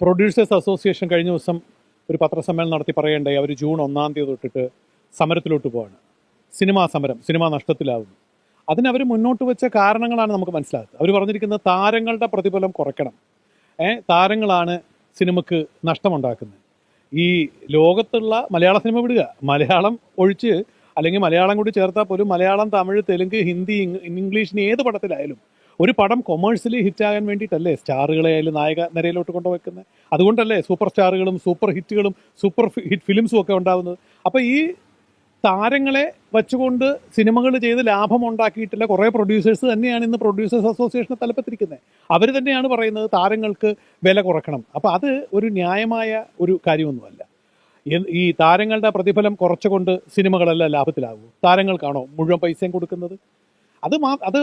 Producers association കഴിഞ്ഞ ദിവസം ഒരു പത്രസമ്മേളനം നടത്തി പറയേണ്ടായി. അവർ ജൂൺ ഒന്നാം തീയതി തൊട്ടിട്ട് സമരത്തിലോട്ട് പോവാണ്. സിനിമാ സമരം സിനിമ നഷ്ടത്തിലാവുന്നു. അതിനവർ മുന്നോട്ട് വെച്ച കാരണങ്ങളാണ് നമുക്ക് മനസ്സിലാകുന്നത്. അവർ പറഞ്ഞിരിക്കുന്നത് താരങ്ങളുടെ പ്രതിഫലം കുറയ്ക്കണം. ഏ താരങ്ങളാണ് സിനിമക്ക് നഷ്ടമുണ്ടാക്കുന്നത്. ഈ ലോകത്തുള്ള മലയാള സിനിമ വിടുക. മലയാളം ഒഴിച്ച് അല്ലെങ്കിൽ മലയാളം കൂടി ചേർത്താൽ പോലും മലയാളം തമിഴ് തെലുങ്ക് ഹിന്ദി ഇംഗ്- ഇംഗ്ലീഷിന് ഏത് പടത്തിലായാലും ഒരു പടം കൊമേഴ്സ്യലി ഹിറ്റാകാൻ വേണ്ടിയിട്ടല്ലേ സ്റ്റാറുകളെ അതിൽ നായക നിരയിലോട്ട് കൊണ്ടുവെക്കുന്നത് അതുകൊണ്ടല്ലേ സൂപ്പർ സ്റ്റാറുകളും സൂപ്പർ ഹിറ്റുകളും സൂപ്പർ ഹിറ്റ് ഫിലിംസും ഒക്കെ ഉണ്ടാകുന്നത് അപ്പോൾ ഈ താരങ്ങളെ വെച്ചുകൊണ്ട് സിനിമകൾ ചെയ്ത് ലാഭം ഉണ്ടാക്കിയിട്ടില്ല. കുറേ പ്രൊഡ്യൂസേഴ്സ് തന്നെയാണ് ഇന്ന് പ്രൊഡ്യൂസേഴ്സ് അസോസിയേഷനെ തലപ്പത്തിരിക്കുന്നത്. അവർ തന്നെയാണ് പറയുന്നത് താരങ്ങൾക്ക് വില കുറക്കണം. അപ്പോൾ അത് ഒരു ന്യായമായ ഒരു കാര്യമൊന്നുമല്ല. ഈ താരങ്ങളുടെ പ്രതിഫലം കുറച്ചുകൊണ്ട് സിനിമകളല്ല ലാഭത്തിലാകും. താരങ്ങൾക്കാണോ മുഴുവൻ പൈസയും കൊടുക്കുന്നത്? അത് മാ അത്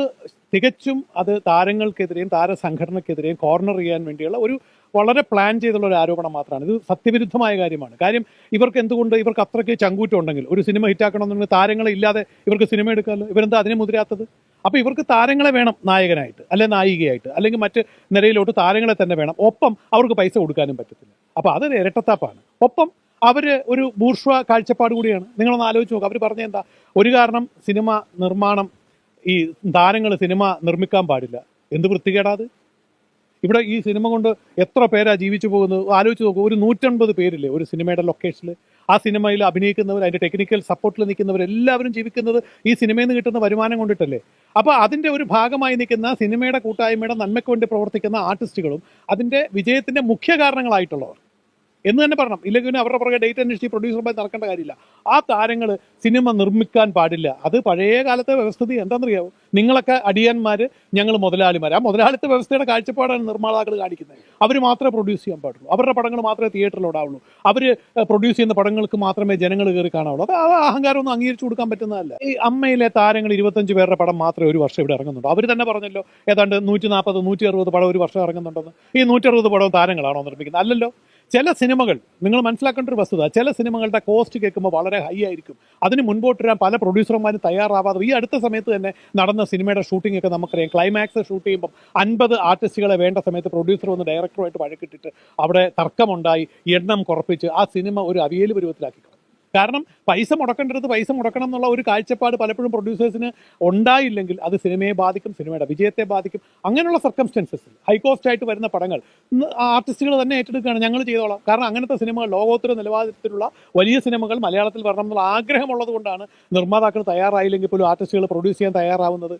തികച്ചും അത് താരങ്ങൾക്കെതിരെയും താരസംഘടനക്കെതിരെയും കോർണർ ചെയ്യാൻ വേണ്ടിയുള്ള ഒരു വളരെ പ്ലാൻ ചെയ്തുള്ള ഒരു ആരോപണം മാത്രമാണ്. ഇത് സത്യവിരുദ്ധമായ കാര്യമാണ്. കാര്യം ഇവർക്ക് എന്തുകൊണ്ട് ഇവർക്ക് അത്രയ്ക്ക് ചങ്കൂറ്റം ഉണ്ടെങ്കിൽ ഒരു സിനിമ ഹിറ്റാക്കണമെന്നുണ്ടെങ്കിൽ താരങ്ങളെ ഇല്ലാതെ ഇവർക്ക് സിനിമ എടുക്കാമല്ലോ ഇവരെന്താ അതിനെ മുതിരാത്തത്? അപ്പോൾ ഇവർക്ക് താരങ്ങളെ വേണം നായകനായിട്ട് അല്ലെ നായികയായിട്ട് അല്ലെങ്കിൽ മറ്റ് നിരയിലോട്ട് താരങ്ങളെ തന്നെ വേണം. ഒപ്പം അവർക്ക് പൈസ കൊടുക്കാനും പറ്റത്തില്ല. അപ്പോൾ അതൊരു ഇരട്ടത്താപ്പാണ്. ഒപ്പം അവർ ഒരു ബൂർഷ്വ കാഴ്ചപ്പാട് കൂടിയാണ്. നിങ്ങളൊന്ന് ആലോചിച്ച് നോക്കുക അവർ പറഞ്ഞ എന്താ? ഒരു കാരണം സിനിമ നിർമ്മാണം ഈ താരങ്ങൾ സിനിമ നിർമ്മിക്കാൻ പാടില്ല. എന്ത് വൃത്തികേടാത് ഇവിടെ ഈ സിനിമ കൊണ്ട് എത്ര പേരാ ജീവിച്ചു പോകുന്നത്? ആലോചിച്ച് നോക്കൂ ഒരു നൂറ്റൻപത് പേരില്ലേ ഒരു സിനിമയുടെ ലൊക്കേഷനിൽ ആ സിനിമയിൽ അഭിനയിക്കുന്നവർ അതിന്റെ ടെക്നിക്കൽ സപ്പോർട്ടിൽ നിൽക്കുന്നവർ എല്ലാവരും ജീവിക്കുന്നത് ഈ സിനിമയിൽ നിന്ന് കിട്ടുന്ന വരുമാനം കൊണ്ടിട്ടല്ലേ? അപ്പോൾ അതിന്റെ ഒരു ഭാഗമായി നിൽക്കുന്ന സിനിമയുടെ കൂട്ടായ്മയുടെ നന്മയ്ക്ക് വേണ്ടി പ്രവർത്തിക്കുന്ന ആർട്ടിസ്റ്റുകളും അതിന്റെ വിജയത്തിന്റെ മുഖ്യ കാരണങ്ങളായിട്ടുള്ളവർ. എന്ന് തന്നെ പറയണം. ഇല്ലെങ്കിൽ പിന്നെ അവരുടെ പുറകെ ഡേറ്റ് അന്വേഷിച്ച് പ്രൊഡ്യൂസർമാർ നടക്കേണ്ട കാര്യമില്ല. ആ താരങ്ങൾ സിനിമ നിർമ്മിക്കാൻ പാടില്ല. അത് പഴയ കാലത്തെ വ്യവസ്ഥിതി എന്താണെന്നറിയാമോ നിങ്ങളൊക്കെ അടിയന്മാർ ഞങ്ങൾ മുതലാളിമാർ ആ മുതലാളിത്ത വ്യവസ്ഥയുടെ കാഴ്ചപ്പാടാണ് നിർമ്മാതാക്കൾ കാണിക്കുന്നത്. അവർ മാത്രമേ പ്രൊഡ്യൂസ് ചെയ്യാൻ പാടുള്ളൂ. അവരുടെ പടങ്ങൾ മാത്രമേ തിയേറ്ററിൽ ഓടാവുള്ളൂ. അവർ പ്രൊഡ്യൂസ് ചെയ്യുന്ന പടങ്ങൾക്ക് മാത്രമേ ജനങ്ങൾ കയറി കാണാവുള്ളൂ. അത് ആ അഹങ്കാരമൊന്നും അംഗീകരിച്ചു കൊടുക്കാൻ പറ്റുന്നതല്ല. ഈ അമ്മയിലെ താരങ്ങൾ ഇരുപത്തഞ്ച് പേരുടെ പടം മാത്രമേ ഒരു വർഷം ഇവിടെ ഇറങ്ങുന്നുള്ളൂ. അവർ തന്നെ പറഞ്ഞല്ലോ ഏതാണ്ട് നൂറ്റി നാൽപ്പത് നൂറ്റി അറുപത് പടം ഒരു വർഷം ഇറങ്ങുന്നുണ്ടെന്ന്. ഈ നൂറ്റി അറുപത് പടം താരങ്ങളാണോ നിർമ്മിക്കുന്നത്? അല്ലല്ലോ. ചില സിനിമകൾ നിങ്ങൾ മനസ്സിലാക്കേണ്ട ഒരു വസ്തുത ചില സിനിമകളുടെ കോസ്റ്റ് കേൾക്കുമ്പോൾ വളരെ ഹൈ ആയിരിക്കും അതിന് മുൻപോട്ട് വരാൻ പല പ്രൊഡ്യൂസർമാരും തയ്യാറാവാതെ ഈ അടുത്ത സമയത്ത് തന്നെ നടന്ന സിനിമയുടെ ഷൂട്ടിംഗ് ഒക്കെ നമുക്കറിയാം ക്ലൈമാക്സ് ഷൂട്ട് ചെയ്യുമ്പോൾ അൻപത് ആർട്ടിസ്റ്റുകളെ വേണ്ട സമയത്ത് പ്രൊഡ്യൂസർ വന്ന് ഡയറക്ടറുമായിട്ട് വഴക്കിട്ടിട്ട് അവിടെ തർക്കമുണ്ടായി എണ്ണം കുറപ്പിച്ച് ആ സിനിമ ഒരു അവിയൽ പരുവത്തിലാക്കി. കാരണം പൈസ മുടക്കേണ്ടത് പൈസ മുടക്കണം എന്നുള്ള ഒരു കാഴ്ചപ്പാട് പലപ്പോഴും പ്രൊഡ്യൂസേഴ്സിന് ഉണ്ടായില്ലെങ്കിൽ അത് സിനിമയെ ബാധിക്കും സിനിമയുടെ വിജയത്തെ ബാധിക്കും. അങ്ങനെയുള്ള സർക്കംസ്റ്റൻസസിൽ ഹൈ കോസ്റ്റ് ആയിട്ട് വരുന്ന പടങ്ങൾ ആർട്ടിസ്റ്റുകൾ തന്നെ ഏറ്റെടുക്കുകയാണ് ഞങ്ങൾ ചെയ്തോളാം. കാരണം അങ്ങനത്തെ സിനിമകൾ ലോകോത്തര നിലവാരത്തിലുള്ള വലിയ സിനിമകൾ മലയാളത്തിൽ വരണം എന്നുള്ള ആഗ്രഹമുള്ളത് കൊണ്ടാണ് നിർമ്മാതാക്കൾ തയ്യാറായില്ലെങ്കിൽ പോലും ആർട്ടിസ്റ്റുകൾ പ്രൊഡ്യൂസ് ചെയ്യാൻ തയ്യാറാവുന്നത്.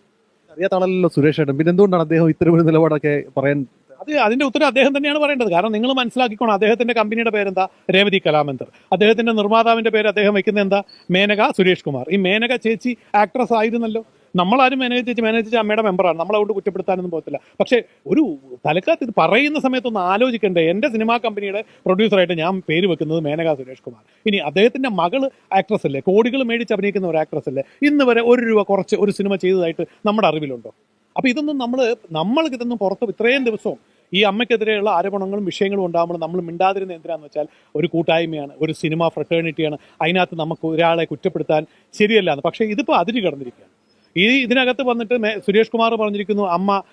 അറിയാത്താണല്ലോ സുരേഷ് ഏട്ടൻ. പിന്നെ എന്തുകൊണ്ടാണ് അദ്ദേഹം ഇത്തരം ഒരു നിലപാടൊക്കെ പറയാൻ അത് അതിന്റെ ഉത്തരം അദ്ദേഹം തന്നെയാണ് പറയേണ്ടത്. കാരണം നിങ്ങൾ മനസ്സിലാക്കിക്കോണം അദ്ദേഹത്തിന്റെ കമ്പനിയുടെ പേരെന്താ? രേവതി കലാമന്ദർ അദ്ദേഹത്തിന്റെ നിർമ്മാതാവിന്റെ പേര് അദ്ദേഹം വെക്കുന്നത് എന്താ? മേനക സുരേഷ് കുമാർ. ഈ മേനക ചേച്ചി ആക്ട്രസ് ആയിരുന്നല്ലോ. നമ്മളാരും മേനക ചേച്ചി മേനക ചേച്ചി അമ്മയുടെ മെമ്പറാണ് നമ്മളതുകൊണ്ട് കുറ്റപ്പെടുത്താനൊന്നും പോകത്തില്ല. പക്ഷേ ഒരു തലക്കാത്ത് ഇത് പറയുന്ന സമയത്തൊന്ന് ആലോചിക്കണ്ടേ. എന്റെ സിനിമാ കമ്പനിയുടെ പ്രൊഡ്യൂസറായിട്ട് ഞാൻ പേര് വെക്കുന്നത് മേനക സുരേഷ് കുമാർ. ഇനി അദ്ദേഹത്തിന്റെ മകൾ ആക്ട്രസ് അല്ലേ? കോടികൾ മേടിച്ച് അഭിനയിക്കുന്ന ഒരു ആക്ട്രസ് അല്ലേ? ഇന്ന് വരെ ഒരു രൂപ കുറച്ച് ഒരു സിനിമ ചെയ്തതായിട്ട് നമ്മുടെ അറിവിലുണ്ടോ? അപ്പോൾ ഇതൊന്നും നമ്മൾ നമ്മൾക്ക് ഇതൊന്നും പുറത്ത് ഇത്രയും ദിവസവും ഈ അമ്മയ്ക്കെതിരെയുള്ള ആരോപണങ്ങളും വിഷയങ്ങളും ഉണ്ടാകുമ്പോൾ നമ്മൾ മിണ്ടാതിരുന്ന എന്തിനാന്ന് വെച്ചാൽ ഒരു കൂട്ടായ്മയാണ് ഒരു സിനിമ ഫ്രട്ടേണിറ്റിയാണ്. അതിനകത്ത് നമുക്ക് ഒരാളെ കുറ്റപ്പെടുത്താൻ ശരിയല്ല എന്ന്. പക്ഷേ ഇതിപ്പോൾ അതിര് കടന്നിരിക്കുകയാണ്. ഈ ഇതിനകത്ത് വന്നിട്ട് സുരേഷ് കുമാർ പറഞ്ഞിരിക്കുന്നു അമ്മ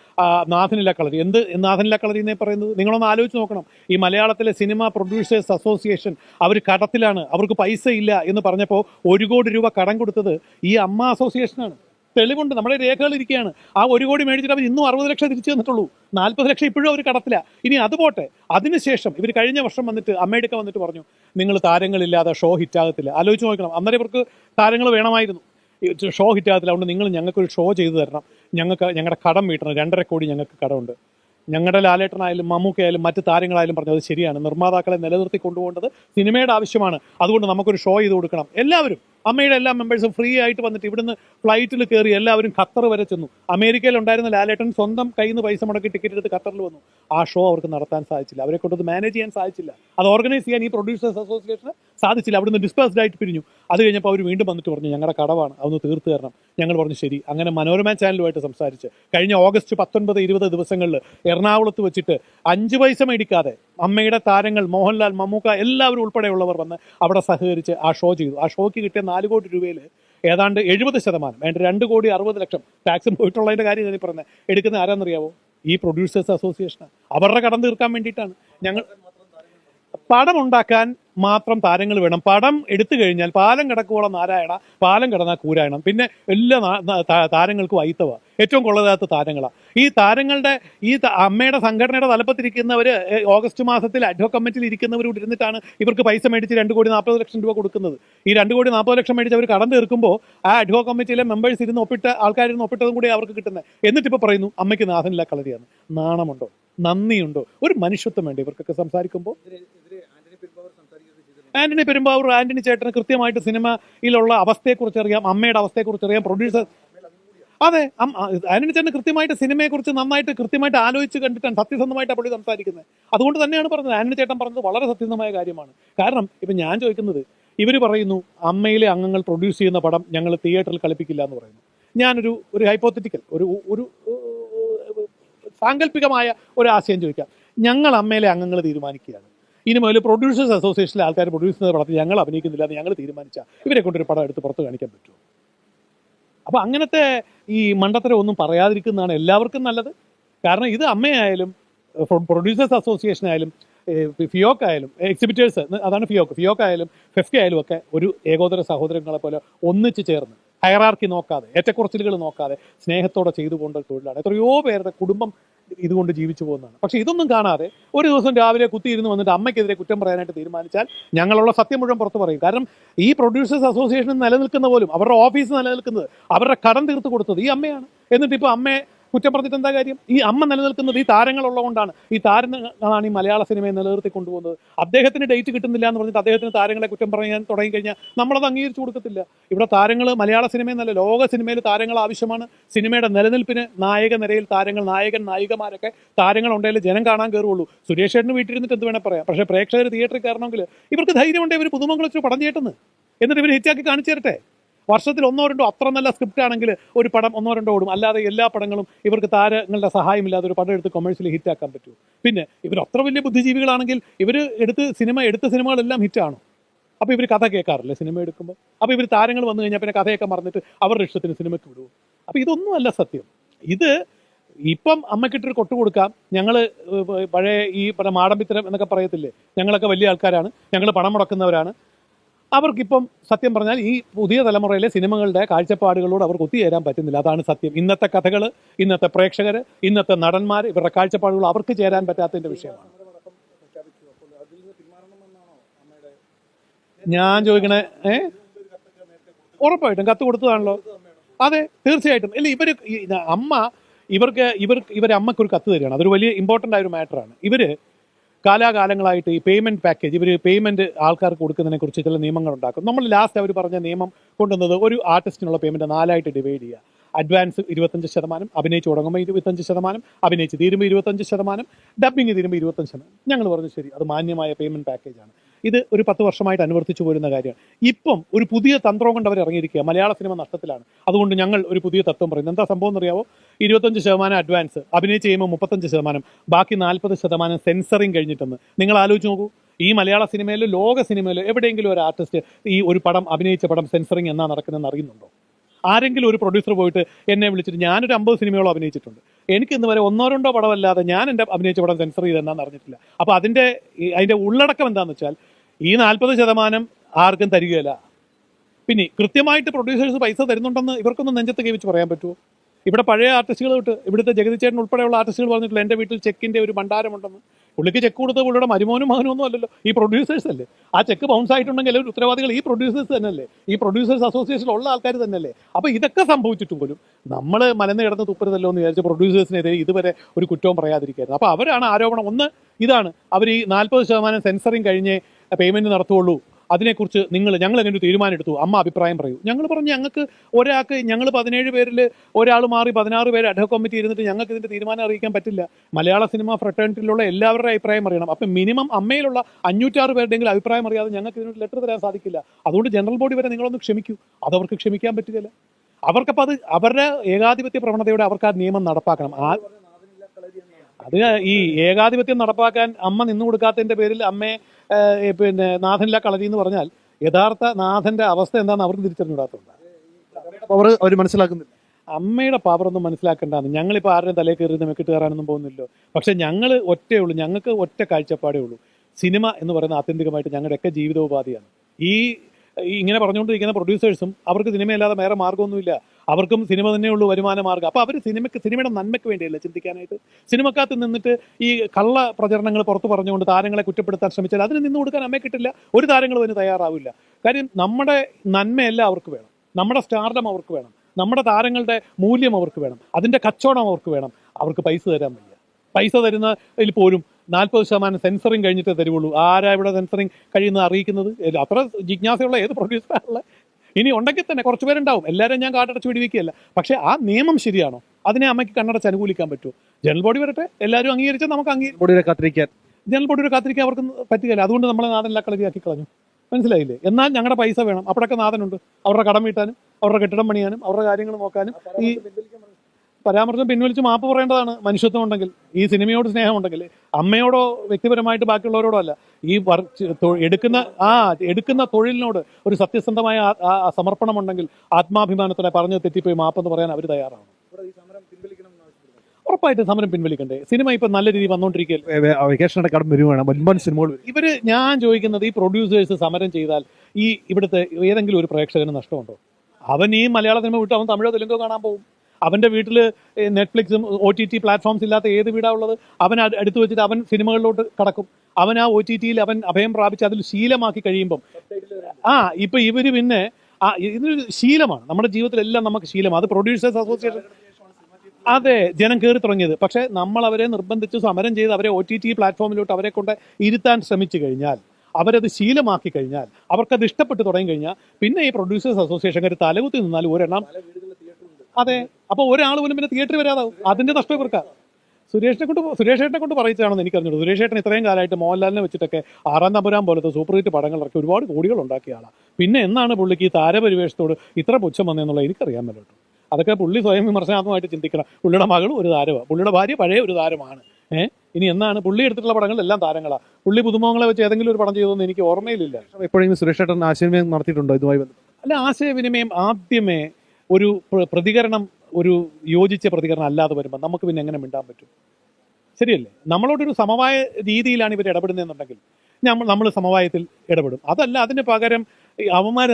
നാഥനില കളരി. എന്ത് നാഥനില കളരി എന്നേ പറയുന്നത്? നിങ്ങളൊന്ന് ആലോചിച്ച് നോക്കണം. ഈ മലയാളത്തിലെ സിനിമ പ്രൊഡ്യൂസേഴ്സ് അസോസിയേഷൻ അവർ കടത്തിലാണ്. അവർക്ക് പൈസ ഇല്ല എന്ന് പറഞ്ഞപ്പോൾ ഒരു കോടി രൂപ കടം കൊടുത്തത് ഈ അമ്മ അസോസിയേഷനാണ്. തെളിവുണ്ട്. നമ്മുടെ രേഖകൾ ഇരിക്കുകയാണ്. ആ ഒരു കോടി മേടിച്ചിട്ട് അവർ ഇന്നും അറുപത് ലക്ഷം തിരിച്ചു തന്നിട്ടുള്ളൂ. നാൽപ്പത് ലക്ഷം ഇപ്പോഴും അവർ കടത്തില്ല. ഇനി അത് പോട്ടെ. അതിനുശേഷം ഇവർ കഴിഞ്ഞ വർഷം വന്നിട്ട് അമ്മയെടുക്ക വന്നിട്ട് പറഞ്ഞു നിങ്ങൾ താരങ്ങളില്ലാതെ ഷോ ഹിറ്റാകത്തില്ല. ആലോചിച്ച് നോക്കണം. അന്നേരം ഇവർക്ക് താരങ്ങൾ വേണമായിരുന്നു. ഷോ ഹിറ്റാകത്തില്ല. അതുകൊണ്ട് നിങ്ങൾ ഞങ്ങൾക്കൊരു ഷോ ചെയ്തു തരണം. ഞങ്ങൾക്ക് ഞങ്ങളുടെ കടം വീട്ടണം. രണ്ടര കോടി ഞങ്ങൾക്ക് കടമുണ്ട്. ഞങ്ങളുടെ ലാലേട്ടനായാലും മമ്മൂക്കയായാലും മറ്റ് താരങ്ങളായാലും പറഞ്ഞത് ശരിയാണ്. നിർമ്മാതാക്കളെ നിലനിർത്തി കൊണ്ടുപോകേണ്ടത് സിനിമയുടെ ആവശ്യമാണ്. അതുകൊണ്ട് നമുക്കൊരു ഷോ ചെയ്ത് കൊടുക്കണം. എല്ലാവരും അമ്മയുടെ എല്ലാ മെമ്പേഴ്സും ഫ്രീ ആയിട്ട് വന്നിട്ട് ഇവിടുന്ന് ഫ്ലൈറ്റിൽ കയറി എല്ലാവരും ഖത്തർ വരെ ചെന്നു. അമേരിക്കയിൽ ഉണ്ടായിരുന്ന ലാലേട്ടൻ സ്വന്തം കയ്യിൽ നിന്ന് പൈസ മുടക്കി ടിക്കറ്റ് എടുത്ത് ഖത്തറിൽ വന്നു. ആ ഷോ അവർക്ക് നടത്താൻ സാധിച്ചില്ല. അവരെ കൊണ്ടത് മാനേജ് ചെയ്യാൻ സാധിച്ചില്ല. അത് ഓർഗനൈസ് ചെയ്യാൻ ഈ പ്രൊഡ്യൂസേഴ്സ് അസോസിയേഷന് സാധിച്ചില്ല. അവിടുന്ന് ഡിസ്പേഴ്സ്ഡ് ആയിട്ട് പിരിഞ്ഞു. അത് കഴിഞ്ഞപ്പോൾ അവർ വീണ്ടും വന്നിട്ട് പറഞ്ഞു ഞങ്ങളുടെ കടവാണ്. അതൊന്ന് തീർത്ത് തരണം. ഞങ്ങൾ പറഞ്ഞു ശരി. അങ്ങനെ മനോരമ ചാനലുമായിട്ട് സംസാരിച്ച് കഴിഞ്ഞ ഓഗസ്റ്റ് പത്തൊൻപത് ഇരുപത് ദിവസങ്ങളിൽ എറണാകുളത്ത് വെച്ചിട്ട് അഞ്ച് പൈസ മേടിക്കാതെ അമ്മയുടെ താരങ്ങൾ മോഹൻലാൽ മമ്മൂക്ക എല്ലാവരും ഉൾപ്പെടെയുള്ളവർ വന്ന് അവിടെ സഹകരിച്ച് ആ ഷോ ചെയ്തു. ആ ഷോയ്ക്ക് കിട്ടിയ നാല് കോടി രൂപയിൽ ഏതാണ്ട് എഴുപത് ശതമാനം വേണ്ട രണ്ട് കോടി അറുപത് ലക്ഷം ടാക്സ് പോയിട്ടുള്ളതിന്റെ കാര്യം ഞാൻ പറയുന്നത് എടുക്കുന്ന ആരാന്നറിയാവോ? ഈ പ്രൊഡ്യൂസേഴ്സ് അസോസിയേഷനാണ് അവരുടെ കടം തീർക്കാൻ വേണ്ടിയിട്ടാണ്. ഞങ്ങൾ പടം ഉണ്ടാക്കാൻ മാത്രം താരങ്ങൾ വേണം. പടം എടുത്തു കഴിഞ്ഞാൽ പാലം കിടക്കുവോളം നാരായണ പാലം കിടന്നാൽ കൂരായണം. പിന്നെ എല്ലാ താരങ്ങൾക്കും വൈത്തവ ഏറ്റവും കൊള്ളതാത്ത താരങ്ങളാണ് ഈ താരങ്ങളുടെ ഈ അമ്മയുടെ സംഘടനയുടെ തലപ്പത്തിരിക്കുന്നവർ ഓഗസ്റ്റ് മാസത്തിൽ അഡ്വോ കമ്മിറ്റിയിൽ ഇരിക്കുന്നവരോട് ഇരുന്നിട്ടാണ് ഇവർക്ക് പൈസ മേടിച്ച് രണ്ട് കോടി നാൽപ്പത് ലക്ഷം രൂപ കൊടുക്കുന്നത്. ഈ രണ്ട് കോടി നാൽപ്പത് ലക്ഷം മേടിച്ച് അവർ കടം തീർക്കുമ്പോൾ ആ അഡ്വോ കമ്മിറ്റിയിലെ മെമ്പേഴ്സ് ഇരുന്ന് ഒപ്പിട്ട ആൾക്കാരിരുന്ന് ഒപ്പിട്ടതും കൂടി അവർക്ക് കിട്ടുന്നത്. എന്നിട്ട് ഇപ്പോൾ പറയുന്നു അമ്മയ്ക്ക് നാഥനില്ല കളരിയാണ് നാണമുണ്ടോ? നന്ദിയുണ്ടോ? ഒരു മനുഷ്യത്വം വേണ്ട ഇവർക്കൊക്കെ സംസാരിക്കുമ്പോൾ ആന്റണി പെരുമ്പാവൂർ ആന്റണി ചേട്ടന് കൃത്യമായിട്ട് സിനിമയിലുള്ള അവസ്ഥയെക്കുറിച്ച് അറിയാം അമ്മയുടെ അവസ്ഥയെക്കുറിച്ച് അറിയാം പ്രൊഡ്യൂസർ അതെ ആന്റണി ചേട്ടന് കൃത്യമായിട്ട് സിനിമയെക്കുറിച്ച് നന്നായിട്ട് കൃത്യമായിട്ട് ആലോചിച്ച് കണ്ടിട്ടാണ് സത്യസന്ധമായിട്ട് പുള്ളി സംസാരിക്കുന്നത്. അതുകൊണ്ട് തന്നെയാണ് പറഞ്ഞത്. ആന്റണി ചേട്ടൻ പറഞ്ഞത് വളരെ സത്യസന്ധമായ കാര്യമാണ്. കാരണം ഇപ്പം ഞാൻ ചോദിക്കുന്നത് ഇവർ പറയുന്നു അമ്മയിലെ അംഗങ്ങൾ പ്രൊഡ്യൂസ് ചെയ്യുന്ന പടം ഞങ്ങൾ തിയേറ്ററിൽ കളിപ്പിക്കില്ല എന്ന് പറയുന്നു. ഞാനൊരു ഒരു ഹൈപ്പോത്തറ്റിക്കൽ ഒരു ഒരു സാങ്കല്പികമായ ഒരു ആശയം ചോദിക്കാം. ഞങ്ങൾ അമ്മയിലെ അംഗങ്ങൾ തീരുമാനിക്കുകയാണ്. ഇനി മുതൽ പ്രൊഡ്യൂസേഴ്സ് അസോസിയേഷനിലെ ആൾക്കാർ പ്രൊഡ്യൂസ് ചെയ്യുന്ന പടത്തിൽ ഞങ്ങൾ അഭിനയിക്കുന്നില്ല എന്ന് ഞങ്ങൾ തീരുമാനിച്ച ഇവരെ കൊണ്ടൊരു പടം എടുത്ത് പുറത്ത് കാണിക്കാൻ പറ്റുമോ? അപ്പോൾ അങ്ങനത്തെ ഈ മണ്ടത്തരം ഒന്നും പറയാതിരിക്കുന്നതാണ് എല്ലാവർക്കും നല്ലത്. കാരണം ഇത് അമ്മയായാലും പ്രൊഡ്യൂസേഴ്സ് അസോസിയേഷൻ ആയാലും ഫിയോക്ക് ആയാലും എക്സിബിറ്റേഴ്സ് അതാണ് ഫിയോക്ക്. ഫിയോക്ക് ആയാലും ഫെഫ്ക ആയാലും ഒക്കെ ഒരു ഏകോദര സഹോദരങ്ങളെ പോലെ ഒന്നിച്ച് ചേർന്ന് ഹയറാർക്കി നോക്കാതെ ഏറ്റക്കുറച്ചിലുകൾ നോക്കാതെ സ്നേഹത്തോടെ ചെയ്തു പോകേണ്ട തൊഴിലാണ്. എത്രയോ പേരുടെ കുടുംബം ഇതുകൊണ്ട് ജീവിച്ചു പോകുന്നതാണ്. പക്ഷെ ഇതൊന്നും കാണാതെ ഒരു ദിവസം രാവിലെ കുത്തിയിരുന്ന് വന്നിട്ട് അമ്മയ്ക്കെതിരെ കുറ്റം പറയാനായിട്ട് തീരുമാനിച്ചാൽ ഞങ്ങളുള്ള സത്യം മുഴുവൻ പുറത്ത് പറയും. കാരണം ഈ പ്രൊഡ്യൂസേഴ്സ് അസോസിയേഷൻ നിലനിൽക്കുന്ന പോലും അവരുടെ ഓഫീസ് നിലനിൽക്കുന്നത് അവരുടെ കടം തീർത്ത് കൊടുത്തത് ഈ അമ്മയാണ്. എന്നിട്ട് ഇപ്പോൾ അമ്മയെ കുറ്റം പറഞ്ഞിട്ട് എന്താ കാര്യം? ഈ അമ്മ നിലനിൽക്കുന്നത് ഈ താരങ്ങളുള്ളതുകൊണ്ടാണ്. ഈ താരങ്ങളാണ് ഈ മലയാള സിനിമയെ നിലനിർത്തി കൊണ്ടുപോകുന്നത്. അദ്ദേഹത്തിന് ഡേറ്റ് കിട്ടുന്നില്ല എന്ന് പറഞ്ഞിട്ട് അദ്ദേഹത്തിന് താരങ്ങളെ കുറ്റം പറയാൻ തുടങ്ങിക്കഴിഞ്ഞാൽ നമ്മളത് അംഗീകരിച്ചു കൊടുക്കത്തില്ല. ഇവിടെ താരങ്ങൾ മലയാള സിനിമയെന്നല്ല ലോക സിനിമയിൽ താരങ്ങൾ ആവശ്യമാണ്. സിനിമയുടെ നിലനിൽപ്പിന് നായക നിരയിൽ താരങ്ങൾ നായകൻ നായികമാരൊക്കെ താരങ്ങൾ ഉണ്ടെങ്കിൽ ജനം കാണാൻ കയറുള്ളൂ സുരേഷ് ചേട്ടന് വീട്ടിലിരുന്നിട്ട് എന്ത് വേണേൽ പറയാം. പക്ഷേ പ്രേക്ഷകർ തിയേറ്ററിൽ കയറണമെങ്കിൽ ഇവർക്ക് ധൈര്യമുണ്ടെങ്കിൽ ഇവർ പുതുമംഗലം വെച്ച് പടം ചേട്ടെന്ന് എന്നിട്ട് ഇവർ ഹിറ്റാക്കി കാണിച്ചു തരട്ടെ? വർഷത്തിൽ ഒന്നോ രണ്ടോ അത്ര നല്ല സ്ക്രിപ്റ്റ് ആണെങ്കിൽ ഒരു പടം ഒന്നോ രണ്ടോ ഓടും. അല്ലാതെ എല്ലാ പടങ്ങളും ഇവർക്ക് താരങ്ങളുടെ സഹായമില്ലാതെ ഒരു പടം എടുത്ത് കൊമേഴ്സ്യലി ഹിറ്റാക്കാൻ പറ്റൂ. പിന്നെ ഇവർ അത്ര വലിയ ബുദ്ധിജീവികളാണെങ്കിൽ ഇവർ എടുത്ത് സിനിമ എടുത്ത സിനിമകളെല്ലാം ഹിറ്റാണോ അപ്പോൾ ഇവർ കഥ കേൾക്കാറില്ലേ സിനിമ എടുക്കുമ്പോൾ അപ്പോൾ ഇവർ താരങ്ങൾ വന്നു കഴിഞ്ഞാൽ പിന്നെ കഥയൊക്കെ മറന്നിട്ട് അവരുടെ ഇഷ്ടത്തിന് സിനിമയ്ക്ക് വിടുമോ അപ്പോൾ ഇതൊന്നും അല്ല സത്യം. ഇത് ഇപ്പം അമ്മക്കിട്ടൊരു കൊട്ടു കൊടുക്കാം. ഞങ്ങൾ പഴയ ഈ പറഞ്ഞ മാടമ്പിത്തരം എന്നൊക്കെ പറയത്തില്ലേ? ഞങ്ങളൊക്കെ വലിയ ആൾക്കാരാണ്. ഞങ്ങൾ പണം മുടക്കുന്നവരാണ്. അവർക്കിപ്പം സത്യം പറഞ്ഞാൽ ഈ പുതിയ തലമുറയിലെ സിനിമകളുടെ കാഴ്ചപ്പാടുകളോട് അവർക്ക് ഒത്തുചേരാൻ പറ്റുന്നില്ല. അതാണ് സത്യം. ഇന്നത്തെ കഥകൾ ഇന്നത്തെ പ്രേക്ഷകർ ഇന്നത്തെ നടന്മാർ ഇവരുടെ കാഴ്ചപ്പാടുകൾ അവർക്ക് ചേരാൻ പറ്റാത്തതിന്റെ വിഷയമാണ്. ഞാൻ ചോദിക്കണേ ഏ? ഉറപ്പായിട്ടും കത്ത് കൊടുത്തതാണല്ലോ. അതെ തീർച്ചയായിട്ടും. ഇല്ല ഇവർ അമ്മ ഇവർക്ക് ഇവർക്ക് ഇവരെ ഒരു കത്ത് തരികയാണ്. അതൊരു വലിയ ഇമ്പോർട്ടന്റ് ആയ ഒരു മാറ്ററാണ് ഇവർ കാലാകാലങ്ങളായിട്ട് ഈ പേയ്മെന്റ് പാക്കേജ് ഇവർ പേയ്മെന്റ് ആൾക്കാർക്ക് കൊടുക്കുന്നതിനെ കുറിച്ച് ചില നിയമങ്ങൾ ഉണ്ടാക്കും നമ്മൾ ലാസ്റ്റ് അവർ പറഞ്ഞ നിയമം കൊണ്ടുവന്നത് ഒരു ആർട്ടിസ്റ്റിനുള്ള പേയ്മെന്റ് നാലായിട്ട് ഡിവൈഡ് ചെയ്യുക. അഡ്വാൻസ് ഇരുപത്തഞ്ച് ശതമാനം അഭിനയിച്ച് തുടങ്ങുമ്പോൾ ഇരുപത്തഞ്ച് ശതമാനം അഭിനയിച്ച് തീരുമ്പോൾ ഇരുപത്തഞ്ച് ശതമാനം ഡബ്ബിങ് തീരുമ്പോൾ ഇരുപത്തഞ്ച് ശതമാനം. ഞങ്ങൾ പറഞ്ഞു ശരി അത് മാന്യമായ പേയ്മെന്റ് പാക്കേജാണ് ഇത് ഒരു പത്ത് വർഷമായിട്ട് അനുവർത്തിച്ചു പോരുന്ന കാര്യമാണ്. ഇപ്പം ഒരു പുതിയ തന്ത്രം കൊണ്ട് അവർ ഇറങ്ങിയിരിക്കുക മലയാള സിനിമ നഷ്ടത്തിലാണ്. അതുകൊണ്ട് ഞങ്ങൾ ഒരു പുതിയ തത്വം പറയുന്നത് എന്താ സംഭവം എന്നറിയാവോ? ഇരുപത്തഞ്ച് ശതമാനം അഡ്വാൻസ് അഭിനയിച്ച് ചെയ്യുമ്പോൾ മുപ്പത്തഞ്ച് ശതമാനം ബാക്കി നാൽപ്പത് ശതമാനം സെൻസറിങ് കഴിഞ്ഞിട്ടെന്ന്. നിങ്ങൾ ആലോചിച്ച് നോക്കൂ. ഈ മലയാള സിനിമയിലോ ലോക സിനിമയിലോ എവിടെയെങ്കിലും ഒരു ആർട്ടിസ്റ്റ് ഈ ഒരു പടം അഭിനയിച്ച പടം സെൻസറിങ് എന്നാ നടക്കുന്നതെന്ന് അറിയുന്നുണ്ടോ? ആരെങ്കിലും ഒരു പ്രൊഡ്യൂസർ പോയിട്ട് എന്നെ വിളിച്ചിട്ട് ഞാനൊരു അമ്പത് സിനിമകളോ അഭിനയിച്ചിട്ടുണ്ട്. എനിക്ക് ഇന്ന് വരെ ഒന്നോ രണ്ടോ പടമല്ലാതെ ഞാൻ എന്റെ അഭിനയിച്ച പടം സെൻസർ ചെയ്തെന്നാന്ന് അറിഞ്ഞിട്ടില്ല. അപ്പോൾ അതിന്റെ അതിന്റെ ഉള്ളടക്കം എന്താണെന്ന് വെച്ചാൽ ഈ നാൽപ്പത് ശതമാനം ആർക്കും തരികയില്ല. പിന്നെ കൃത്യമായിട്ട് പ്രൊഡ്യൂസേഴ്സ് പൈസ തരുന്നുണ്ടെന്ന് ഇവർക്കൊന്നും നെഞ്ചത്ത് കേവിച്ച് പറയാൻ പറ്റുമോ? ഇവിടെ പഴയ ആർട്ടിസ്റ്റുകൾ തൊട്ട് ഇവിടുത്തെ ജഗതി ചേട്ടൻ ഉൾപ്പെടെയുള്ള ആർട്ടിസ്റ്റുകൾ പറഞ്ഞിട്ടുള്ള എന്റെ വീട്ടിൽ ചെക്കിന്റെ ഒരു ഭണ്ഡാരമുണ്ടെന്ന് പുള്ളിക്ക് ചെക്ക് കൊടുത്ത പുള്ളിയുടെ മരുമോനും മകനും ഒന്നും അല്ലല്ലോ. ഈ പ്രൊഡ്യൂസേഴ്സ് അല്ലേ. ആ ചെക്ക് ബൗൺസ് ആയിട്ടുണ്ടെങ്കിൽ ഒരു ഉത്തരവാദികൾ ഈ പ്രൊഡ്യൂസേഴ്സ് തന്നെയല്ലേ. ഈ പ്രൊഡ്യൂസേഴ്സ് അസോസിയേഷനിലുള്ള ആൾക്കാർ തന്നെയല്ലേ. അപ്പോൾ ഇതൊക്കെ സംഭവിച്ചിട്ടും പോലും നമ്മൾ മലന്ന് കിടന്ന് തുപ്പരുതല്ലോ എന്ന് വിചാരിച്ച പ്രൊഡ്യൂസേഴ്സിനെതിരെ ഇതുവരെ ഒരു കുറ്റവും പറയാതിരിക്കുകയായിരുന്നു. അപ്പോൾ അവരാണ് ആരോപണം ഒന്ന് ഇതാണ്. അവർ ഈ നാൽപ്പത് ശതമാനം സെൻസറിങ് കഴിഞ്ഞേ പേയ്മെന്റ് നടത്തുള്ളൂ അതിനെക്കുറിച്ച് നിങ്ങൾ ഞങ്ങൾ അങ്ങനെ ഒരു തീരുമാനം അമ്മ അഭിപ്രായം പറയൂ. ഞങ്ങൾ പറഞ്ഞു ഞങ്ങൾക്ക് ഒരാൾക്ക് ഞങ്ങൾ പതിനേഴ് പേരിൽ ഒരാൾ മാറി പതിനാറ് പേര് അഡ്ഹോ കമ്മിറ്റി ഇരുന്നിട്ട് ഞങ്ങൾക്ക് ഇതിന്റെ തീരുമാനം അറിയിക്കാൻ പറ്റില്ല. മലയാള സിനിമ ഫ്രട്ടേണിറ്റിയിലുള്ള എല്ലാവരുടെ അഭിപ്രായം അറിയണം. അപ്പം മിനിമം അമ്മയിലുള്ള അഞ്ഞൂറ്റാറ് പേരുടെയെങ്കിലും അഭിപ്രായം അറിയാതെ ഞങ്ങൾക്ക് ഇതിനൊരു ലെറ്റർ തരാൻ സാധിക്കില്ല. അതുകൊണ്ട് ജനറൽ ബോഡി വരെ നിങ്ങളൊന്ന് ക്ഷമിക്കൂ. അതവർക്ക് ക്ഷമിക്കാൻ പറ്റുകയില്ല. അവർക്കപ്പോൾ അത് അവരുടെ ഏകാധിപത്യ പ്രവണതയോടെ അവർക്ക് ആ നിയമം നടപ്പാക്കണം. ആ അത് ഈ ഏകാധിപത്യം നടപ്പാക്കാൻ അമ്മ നിന്നു കൊടുക്കാത്തതിന്റെ പേരിൽ അമ്മയെ പിന്നെ നാഥനില കളരി എന്ന് പറഞ്ഞാൽ യഥാർത്ഥ നാഥന്റെ അവസ്ഥ എന്താണെന്ന് അവർക്ക് തിരിച്ചറിഞ്ഞുകൂടാത്തതുണ്ട് അവർ അവർ മനസ്സിലാക്കുന്നില്ല. അമ്മയുടെ പവർ ഒന്നും മനസ്സിലാക്കേണ്ടതാണ്. ഞങ്ങളിപ്പോൾ ആരുടെയും തലയിൽ കയറി മെക്കിട്ട് കയറാനൊന്നും പോകുന്നില്ലോ പക്ഷെ ഞങ്ങൾ ഒറ്റയേ ഉള്ളൂ. ഞങ്ങൾക്ക് ഒറ്റ കാഴ്ചപ്പാടേ ഉള്ളൂ. സിനിമ എന്ന് പറയുന്ന ആത്യന്തികമായിട്ട് ഞങ്ങളുടെയൊക്കെ ജീവിതോപാധിയാണ്. ഈ ഈ ഇങ്ങനെ പറഞ്ഞുകൊണ്ടിരിക്കുന്ന പ്രൊഡ്യൂസേഴ്സും അവർക്ക് സിനിമയല്ലാതെ വേറെ മാർഗമൊന്നുമില്ല. അവർക്കും സിനിമ തന്നെയുള്ളൂ വരുമാന മാർഗം. അപ്പോൾ അവർ സിനിമയ്ക്ക് സിനിമയുടെ നന്മയ്ക്ക് വേണ്ടിയല്ല ചിന്തിക്കാനായിട്ട്? സിനിമക്കകത്ത് നിന്നിട്ട് ഈ കള്ള പ്രചരണങ്ങൾ പുറത്തു പറഞ്ഞുകൊണ്ട് താരങ്ങളെ കുറ്റപ്പെടുത്താൻ ശ്രമിച്ചാൽ അതിന് നിന്ന് കൊടുക്കാൻ അമ്മയെ കിട്ടില്ല. ഒരു താരങ്ങളും അതിന് തയ്യാറാവില്ല. കാര്യം നമ്മുടെ നന്മയല്ല അവർക്ക് വേണം. നമ്മുടെ സ്റ്റാർഡം അവർക്ക് വേണം. നമ്മുടെ താരങ്ങളുടെ മൂല്യം അവർക്ക് വേണം. അതിന്റെ കച്ചവടം അവർക്ക് വേണം. അവർക്ക് പൈസ തരാൻ വയ്യ. പൈസ തരുന്നതിൽ പോലും നാൽപ്പത് ശതമാനം സെൻസറിങ് കഴിഞ്ഞിട്ടേ തരുവുള്ളൂ. ആരാ ഇവിടെ സെൻസറിങ് കഴിയുന്നത് അറിയിക്കുന്നത്? അത്ര ജിജ്ഞാസയുള്ള ഏത് പ്രൊഡ്യൂസറാണുള്ള ഇനി ഉണ്ടെങ്കിൽ തന്നെ കുറച്ച് പേരുണ്ടാവും. എല്ലാവരും ഞാൻ കാട്ടടച്ച് പിടിവിക്കുകയല്ല പക്ഷേ ആ നിയമം ശരിയാണോ? അതിനെ അമ്മയ്ക്ക് കണ്ണടച്ച് അനുകൂലിക്കാൻ പറ്റുമോ? ജനറൽ ബോഡി വരട്ടെ. എല്ലാവരും അംഗീകരിച്ചാൽ നമുക്ക് അംഗീകരിക്കാൻ കാത്തിരിക്കാൻ. ജനറൽ ബോഡിയുടെ കാത്തിരിക്കാൻ അവർക്ക് പറ്റുകയില്ല. അതുകൊണ്ട് നമ്മളെ നാടെല്ലാം കളരിയാക്കി കളഞ്ഞു. മനസ്സിലായില്ലേ? എന്നാൽ ഞങ്ങളുടെ പൈസ വേണം. അപ്പോഴൊക്കെ നാഥനുണ്ട്. അവരുടെ കടം വീട്ടാനും അവരുടെ കെട്ടിടം പണിയാനും അവരുടെ കാര്യങ്ങൾ നോക്കാനും ഈ പരാമർശം പിൻവലിച്ച് മാപ്പ് പറയേണ്ടതാണ് മനുഷ്യത്വം ഉണ്ടെങ്കിൽ ഈ സിനിമയോട് സ്നേഹമുണ്ടെങ്കിൽ അമ്മയോടോ വ്യക്തിപരമായിട്ട് ബാക്കിയുള്ളവരോടോ അല്ല. ഈ എടുക്കുന്ന ആ എടുക്കുന്ന തൊഴിലിനോട് ഒരു സത്യസന്ധമായ സമർപ്പണം ഉണ്ടെങ്കിൽ ആത്മാഭിമാനത്തോടെ പറഞ്ഞ് തെറ്റിപ്പോയി മാപ്പെന്ന് പറയാൻ അവർ തയ്യാറാണ്. ഉറപ്പായിട്ട് സമരം പിൻവലിക്കണ്ടേ? സിനിമ ഇപ്പം നല്ല രീതിയിൽ വന്നുകൊണ്ടിരിക്കുകയാണ് കടം വരുവാണ്. സിനിമകൾ വരും. ഇവർ ഞാൻ ചോദിക്കുന്നത് ഈ പ്രൊഡ്യൂസേഴ്സ് സമരം ചെയ്താൽ ഈ ഇവിടുത്തെ ഏതെങ്കിലും ഒരു പ്രേക്ഷകന് നഷ്ടമുണ്ടോ? അവൻ ഈ മലയാള സിനിമ വിട്ട് അവൻ തമിഴോ തെലുങ്കോ കാണാൻ പോകും അവന്റെ വീട്ടിൽ നെറ്റ്ഫ്ലിക്സും ഒ ടി ടി പ്ലാറ്റ്ഫോംസ് ഇല്ലാത്ത ഏത് വീടാ ഉള്ളത്? അവൻ അടുത്ത് വെച്ചിട്ട് അവൻ സിനിമകളിലോട്ട് കടക്കും. അവൻ ആ ഒ ടി ടിയിൽ അവൻ അഭയം പ്രാപിച്ച് അതിൽ ശീലമാക്കി കഴിയുമ്പം ആ ഇപ്പം ഇവർ പിന്നെ ആ ഇതൊരു ശീലമാണ്. നമ്മുടെ ജീവിതത്തിലെല്ലാം നമുക്ക് ശീലം അത് പ്രൊഡ്യൂസേഴ്സ് അസോസിയേഷൻ അതെ ജനം കയറി തുടങ്ങിയത്. പക്ഷേ നമ്മൾ അവരെ നിർബന്ധിച്ച് സമരം ചെയ്ത് അവരെ ഒ ടി ടി പ്ലാറ്റ്ഫോമിലോട്ട് അവരെ കൊണ്ട് ഇരുത്താൻ ശ്രമിച്ചു കഴിഞ്ഞാൽ അവരത് ശീലമാക്കി കഴിഞ്ഞാൽ അവർക്കത് ഇഷ്ടപ്പെട്ട് തുടങ്ങി കഴിഞ്ഞാൽ പിന്നെ ഈ പ്രൊഡ്യൂസേഴ്സ് അസോസിയേഷൻ അസോസിയേഷൻകാർ തലകുത്തി നിന്നാൽ ഒരെണ്ണം അതെ. അപ്പൊ ഒരാൾ പോലും പിന്നെ തിയേറ്ററിൽ വരാതാവും. അതിന്റെ നഷ്ടം ഇവർക്കാ. സുരേഷിനെ കൊണ്ട് സുരേഷേട്ടനെ കൊണ്ട് പറയിച്ചാണെന്ന് എനിക്കറിഞ്ഞു സുരേഷേട്ടൻ ഇത്രയും കാലമായിട്ട് മോഹൻലാലിനെ വെച്ചിട്ടൊക്കെ ആറാം തമ്പുരാൻ പോലത്തെ സൂപ്പർ ഹിറ്റ് പടങ്ങൾ ഇറക്കി ഒരുപാട് കോടികൾ ഉണ്ടാക്കിയ ആളാണ് പിന്നെ എന്നാണ് പുള്ളിക്ക് ഈ താരപരിവേഷത്തോട് ഇത്ര പുച്ഛം വന്നതെന്നുള്ളത് എനിക്കറിയാൻ മേലോട്ട്. അതൊക്കെ പുള്ളി സ്വയം വിമർശനാത്മകമായിട്ട് ചിന്തിക്കണം. പുള്ളിയുടെ മകളും ഒരു താരമാണ് പുള്ളിയുടെ ഭാര്യ പഴയ ഒരു താരമാണ്. ഏഹ് ഇനി എന്നാണ്? പുള്ളി എടുത്തിട്ടുള്ള പടങ്ങളെല്ലാം താരങ്ങളാണ് പുള്ളി പുതുമുഖങ്ങളെ വെച്ച് ഏതെങ്കിലും ഒരു പടം ചെയ്തതെന്ന് എനിക്ക് ഓർമ്മയിലില്ല. എപ്പോഴെങ്കിലും സുരേഷ് ഏട്ടൻ ആശയവിനിമയം നടത്തിയിട്ടുണ്ടോ ഇതുമായി ബന്ധപ്പെട്ട്? അല്ല ആശയവിനിമയം ആദ്യമേ ഒരു പ്രതികരണം ഒരു യോജിച്ച പ്രതികരണം അല്ലാതെ വരുമ്പോൾ നമുക്ക് പിന്നെ എങ്ങനെ മിണ്ടാൻ പറ്റും? ശരിയല്ലേ? നമ്മളോടൊരു സമവായ രീതിയിലാണ് ഇവർ ഇടപെടുന്നതെന്നുണ്ടെങ്കിൽ നമ്മൾ നമ്മൾ സമവായത്തിൽ ഇടപെടും. അതല്ല അതിന് പകരം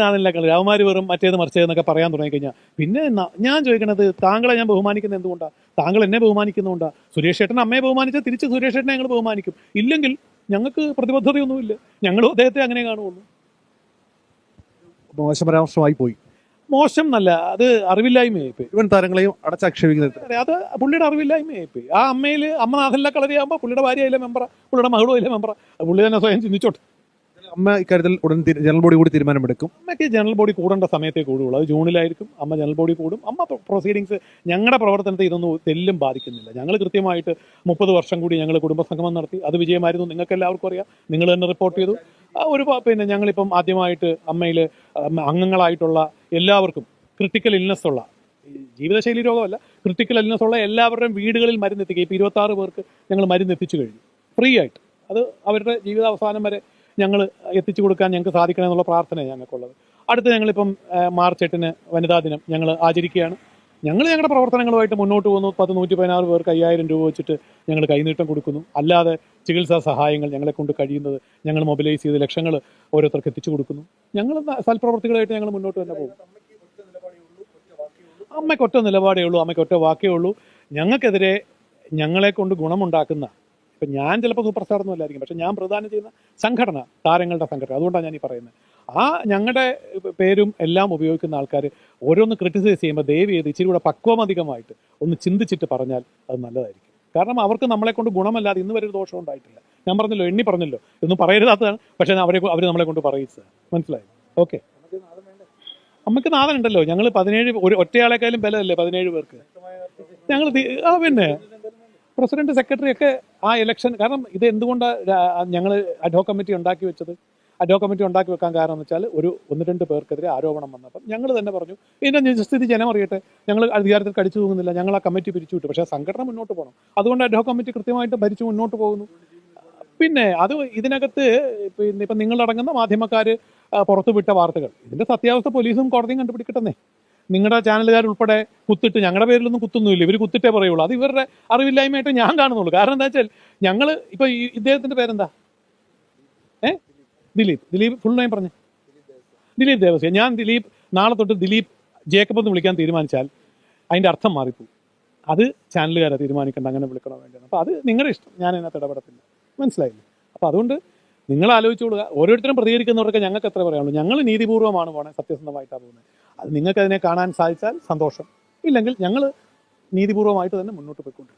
നാളില്ല കളി. അവന്മാർ വെറും മറ്റേത് മറിച്ചതെന്നൊക്കെ പറയാൻ തുടങ്ങിക്കഴിഞ്ഞാൽ പിന്നെ ഞാൻ ചോദിക്കണത് താങ്കളെ ഞാൻ ബഹുമാനിക്കുന്നത് എന്തുകൊണ്ടാണ് താങ്കൾ എന്നെ ബഹുമാനിക്കുന്നതുകൊണ്ടാണ് സുരേഷ് ചേട്ടൻ അമ്മയെ ബഹുമാനിച്ചാൽ തിരിച്ച് സുരേഷ് ചേട്ടനെ ഞങ്ങൾ ബഹുമാനിക്കും. ഇല്ലെങ്കിൽ ഞങ്ങൾക്ക് പ്രതിബദ്ധതയൊന്നുമില്ല. ഞങ്ങളും അദ്ദേഹത്തെ അങ്ങനെ കാണുള്ളൂ മോശം പരാമർശമായി പോയി. മോശം എന്നല്ല അത് അറിവില്ലായ്മയായി പോയി. ഇവൻ താരങ്ങളെയും അടച്ചാക്ഷേപിക്കുന്നത് അതെ, അത് പുള്ളിയുടെ അറിവില്ലായ്മയായി പോയി. ആ അമ്മയിൽ അമ്മ നാഥല്ല കളരിയാകുമ്പോൾ പുള്ളിയുടെ ഭാര്യ അതിലെ മെമ്പറ പുള്ളിയുടെ മകളും അതിലെ മെമ്പറ. പുള്ളി തന്നെ സ്വയം ചിന്തിച്ചോട്ടെ. അമ്മ ഇക്കാര്യത്തിൽ ഉടൻ ജനറൽ ബോഡി കൂടി തീരുമാനമെടുക്കും. അമ്മയ്ക്ക് ജനറൽ ബോഡി കൂടേണ്ട സമയത്തേ കൂടുള്ളൂ. അത് ജൂണിലായിരിക്കും. അമ്മ ജനറൽ ബോഡി കൂടും. അമ്മ പ്രൊസീഡിങ്സ് ഞങ്ങളുടെ പ്രവർത്തനത്തെ ഇതൊന്നും തെല്ലും ബാധിക്കുന്നില്ല. ഞങ്ങൾ കൃത്യമായിട്ട് മുപ്പത് വർഷം കൂടി ഞങ്ങൾ കുടുംബസംഗമം നടത്തി. അത് വിജയമായിരുന്നു. നിങ്ങൾക്ക് എല്ലാവർക്കും അറിയാം. നിങ്ങൾ തന്നെ റിപ്പോർട്ട് ചെയ്തു. ഒരു പിന്നെ ഞങ്ങളിപ്പം ആദ്യമായിട്ട് അമ്മയിൽ അംഗങ്ങളായിട്ടുള്ള എല്ലാവർക്കും ക്രിട്ടിക്കൽ ഇൽനെസ് ഉള്ള ജീവിതശൈലി രോഗമല്ല ക്രിട്ടിക്കൽ ഇൽനെസ് ഉള്ള എല്ലാവരുടെയും വീടുകളിൽ മരുന്ന് എത്തിക്കുക ഇപ്പോൾ ഇരുപത്തി ആറ് പേർക്ക് ഞങ്ങൾ മരുന്ന് എത്തിച്ചു കഴിഞ്ഞു. ഫ്രീ ആയിട്ട്. അത് അവരുടെ ജീവിതാവസാനം വരെ ഞങ്ങൾ എത്തിച്ചു കൊടുക്കാൻ ഞങ്ങൾക്ക് സാധിക്കണം എന്നുള്ള പ്രാർത്ഥനയാണ് ഞങ്ങൾക്കുള്ളത്. അടുത്ത് ഞങ്ങളിപ്പം മാർച്ച് എട്ടിന് വനിതാ ദിനം ഞങ്ങൾ ആചരിക്കുകയാണ്. ഞങ്ങൾ ഞങ്ങളുടെ പ്രവർത്തനങ്ങളുമായിട്ട് മുന്നോട്ട് പോകുന്നു. പത്ത് നൂറ്റി പതിനാറ് പേർക്ക് അയ്യായിരം രൂപ വെച്ചിട്ട് ഞങ്ങൾ കൈനീട്ടം കൊടുക്കുന്നു. അല്ലാതെ ചികിത്സാ സഹായങ്ങൾ ഞങ്ങളെ കൊണ്ട് കഴിയുന്നത് ഞങ്ങൾ മൊബിലൈസ് ചെയ്ത് ലക്ഷങ്ങൾ ഓരോരുത്തർക്ക് എത്തിച്ചു കൊടുക്കുന്നു. ഞങ്ങൾ സൽപ്രവർത്തികളായിട്ട് ഞങ്ങൾ മുന്നോട്ട് തന്നെ പോകും അമ്മയ്ക്കൊറ്റ നിലപാടേ ഉള്ളൂ. അമ്മയ്ക്കൊറ്റ വാക്കേ ഉള്ളൂ. ഞങ്ങൾക്കെതിരെ ഞങ്ങളെ കൊണ്ട് ഗുണമുണ്ടാക്കുന്ന ഇപ്പം ഞാൻ ചിലപ്പോൾ സൂപ്പർ സ്റ്റാർ ഒന്നും അല്ലായിരിക്കും. പക്ഷെ ഞാൻ പ്രധാനം ചെയ്യുന്ന സംഘടന താരങ്ങളുടെ സംഘടന. അതുകൊണ്ടാണ് ഞാൻ ഈ പറയുന്നത്. ആ ഞങ്ങളുടെ പേരും എല്ലാം ഉപയോഗിക്കുന്ന ആൾക്കാർ ഓരോന്ന് ക്രിട്ടിസൈസ് ചെയ്യുമ്പോൾ ദയവ് ചെയ്ത് ഇച്ചിരി കൂടെ പക്വമധികമായിട്ട് ഒന്ന് ചിന്തിച്ചിട്ട് പറഞ്ഞാൽ അത് നല്ലതായിരിക്കും. കാരണം അവർക്ക് നമ്മളെ കൊണ്ട് ഗുണമല്ലാതെ ഇന്ന് വരെ ഒരു ദോഷം ഉണ്ടായിട്ടില്ല. ഞാൻ പറഞ്ഞല്ലോ എണ്ണി പറഞ്ഞല്ലോ. ഇതൊന്നും പറയരുതാത്തതാണ്. പക്ഷേ അവരെ അവർ നമ്മളെ കൊണ്ട് പറയിച്ചതാണ് മനസ്സിലായി? ഓക്കെ. നമുക്ക് നാഥനുണ്ടല്ലോ ഞങ്ങൾ പതിനേഴ് ഒരു ഒറ്റയാളെക്കാളും ബലമല്ലേ പതിനേഴ് പേർക്ക്? ഞങ്ങൾ ആ പിന്നെ. പ്രസിഡന്റ് സെക്രട്ടറി ഒക്കെ ആ ഇലക്ഷൻ കാരണം ഇത് എന്തുകൊണ്ടാണ് ഞങ്ങൾ അഡോ കമ്മിറ്റി ഉണ്ടാക്കി വെച്ചത്? അഡോ കമ്മിറ്റി ഉണ്ടാക്കി വെക്കാൻ കാരണം എന്ന് വെച്ചാൽ ഒരു ഒന്ന് രണ്ട് പേർക്കെതിരെ ആരോപണം വന്നപ്പം ഞങ്ങൾ തന്നെ പറഞ്ഞു ഇതിന്റെ നിജസ്ഥിതി ജനം അറിയട്ടെ. ഞങ്ങൾ അധികാരത്തിൽ കടിച്ചു തൂങ്ങുന്നില്ല ഞങ്ങൾ ആ കമ്മിറ്റി പിരിച്ചു പിരിച്ചുവിട്ടു പക്ഷേ സംഘടന മുന്നോട്ട് പോകണം. അതുകൊണ്ട് അഡോ കമ്മിറ്റി കൃത്യമായിട്ട് ഭരിച്ചു മുന്നോട്ട് പോകുന്നു. പിന്നെ അത് ഇതിനകത്ത് പിന്നെ ഇപ്പം നിങ്ങളടങ്ങുന്ന മാധ്യമക്കാർ പുറത്തുവിട്ട വാർത്തകൾ. ഇതിന്റെ സത്യാവസ്ഥ പോലീസും കോടതിയും കണ്ടുപിടിക്കട്ടെ നിങ്ങളുടെ ചാനലുകാർ ഉൾപ്പെടെ കുത്തിട്ട് ഞങ്ങളുടെ പേരിലൊന്നും കുത്തൊന്നുമില്ല. ഇവർ കുത്തിട്ടേ പറയുള്ളൂ. അത് ഇവരുടെ അറിവില്ലായ്മയായിട്ട് ഞാൻ കാണുന്നുള്ളൂ. കാരണം എന്താ വെച്ചാൽ ഞങ്ങൾ ഇപ്പൊ ഈ ഇദ്ദേഹത്തിന്റെ പേരെന്താ? ഏ? ദിലീപ്. ദിലീപ് ഫുൾ നെയിം പറഞ്ഞു. ദിലീപ് ദേവസ്യ ഞാൻ ദിലീപ് നാളെ തൊട്ട് ദിലീപ് ജേക്കബ് എന്ന് വിളിക്കാൻ തീരുമാനിച്ചാൽ അതിന്റെ അർത്ഥം മാറിപ്പോകും അത് ചാനലുകാരെ തീരുമാനിക്കേണ്ട അങ്ങനെ വിളിക്കണോ വേണ്ടത് അപ്പോൾ അത് നിങ്ങളുടെ ഇഷ്ടം. ഞാൻ അതിനകത്ത് ഇടപെടത്തില്ല. മനസ്സിലായില്ലേ? അപ്പോൾ അതുകൊണ്ട് നിങ്ങൾ ആലോചിച്ചോളുക ഓരോരുത്തരും പ്രതികരിക്കുന്നവർക്ക് ഞങ്ങൾക്ക് എത്ര പറയാനുള്ളൂ. ഞങ്ങൾ നീതിപൂർവമാണ് പോണേ സത്യസന്ധമായിട്ടാണ് പോകുന്നത്. അത് നിങ്ങൾക്ക് അതിനെ കാണാൻ സാധിച്ചാൽ സന്തോഷം. ഇല്ലെങ്കിൽ ഞങ്ങൾ നീതിപൂർവമായിട്ട് തന്നെ മുന്നോട്ട് പോയിക്കൊണ്ടിരിക്കും.